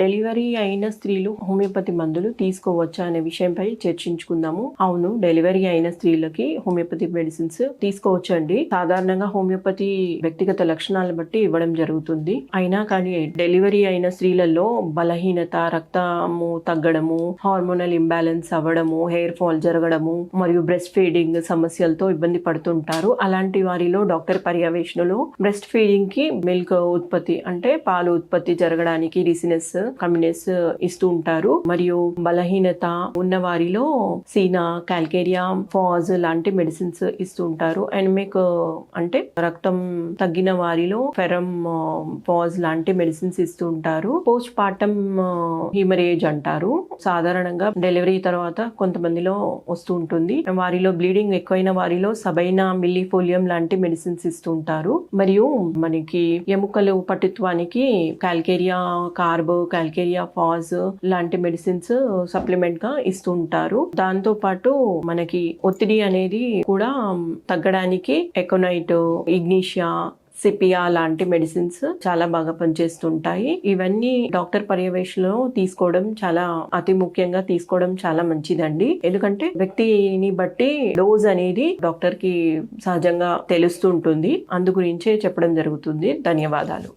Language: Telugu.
డెలివరీ అయిన స్త్రీలు హోమియోపతి మందులు తీసుకోవచ్చా అనే విషయంపై చర్చించుకుందాము. అవును డెలివరీ అయిన స్త్రీలకి హోమియోపతి మెడిసిన్స్ తీసుకోవచ్చండి. సాధారణంగా హోమియోపతి వ్యక్తిగత లక్షణాలను బట్టి ఇవ్వడం జరుగుతుంది. అయినా కానీ డెలివరీ అయిన స్త్రీలలో బలహీనత రక్తము తగ్గడము హార్మోనల్ ఇంబ్యాలెన్స్ అవ్వడము హెయిర్ ఫాల్ జరగడము మరియు బ్రెస్ట్ ఫీడింగ్ సమస్యలతో ఇబ్బంది పడుతుంటారు. అలాంటి వారిలో డాక్టర్ పర్యవేక్షణలో బ్రెస్ట్ ఫీడింగ్కి మిల్క్ ఉత్పత్తి అంటే పాలు ఉత్పత్తి జరగడానికి రిసినెస్ కమ్యూనిస్ట్ ఇస్తూ ఉంటారు. మరియు బలహీనత ఉన్న వారిలో సీనా కాల్కేరియా ఫాజ్ లాంటి మెడిసిన్స్ ఇస్తూ ఉంటారు. అండ్ మీకు అంటే రక్తం తగ్గిన వారిలో ఫెరమ్ ఫాజ్ లాంటి మెడిసిన్స్ ఇస్తూ ఉంటారు. పోస్ట్ పార్టమ్ హీమరేజ్ అంటారు. సాధారణంగా డెలివరీ తర్వాత కొంతమందిలో వస్తూ ఉంటుంది. వారిలో బ్లీడింగ్ ఎక్కువైన వారిలో సబైనా మిల్లిఫోలియం లాంటి మెడిసిన్స్ ఇస్తూ ఉంటారు. మరియు మనకి ఎముకలు పటిత్వానికి కాల్కేరియా కార్బో కల్కేరియా ఫాజ్ లాంటి మెడిసిన్స్ సప్లిమెంట్గా ఇస్తూ ఉంటారు దాంతో పాటు మనకి ఒత్తిడి అనేది కూడా తగ్గడానికి ఎకోనైట్ ఇగ్నీషియా సిపియా లాంటి మెడిసిన్స్ చాలా బాగా పనిచేస్తుంటాయి. ఇవన్నీ డాక్టర్ పర్యవేక్షణలో తీసుకోవడం చాలా అతి ముఖ్యంగా తీసుకోవడం చాలా మంచిదండి. ఎందుకంటే వ్యక్తిని బట్టి డోజ్ అనేది డాక్టర్కి సహజంగా తెలుస్తుంటుంది. అందు గురించే చెప్పడం జరుగుతుంది. ధన్యవాదాలు.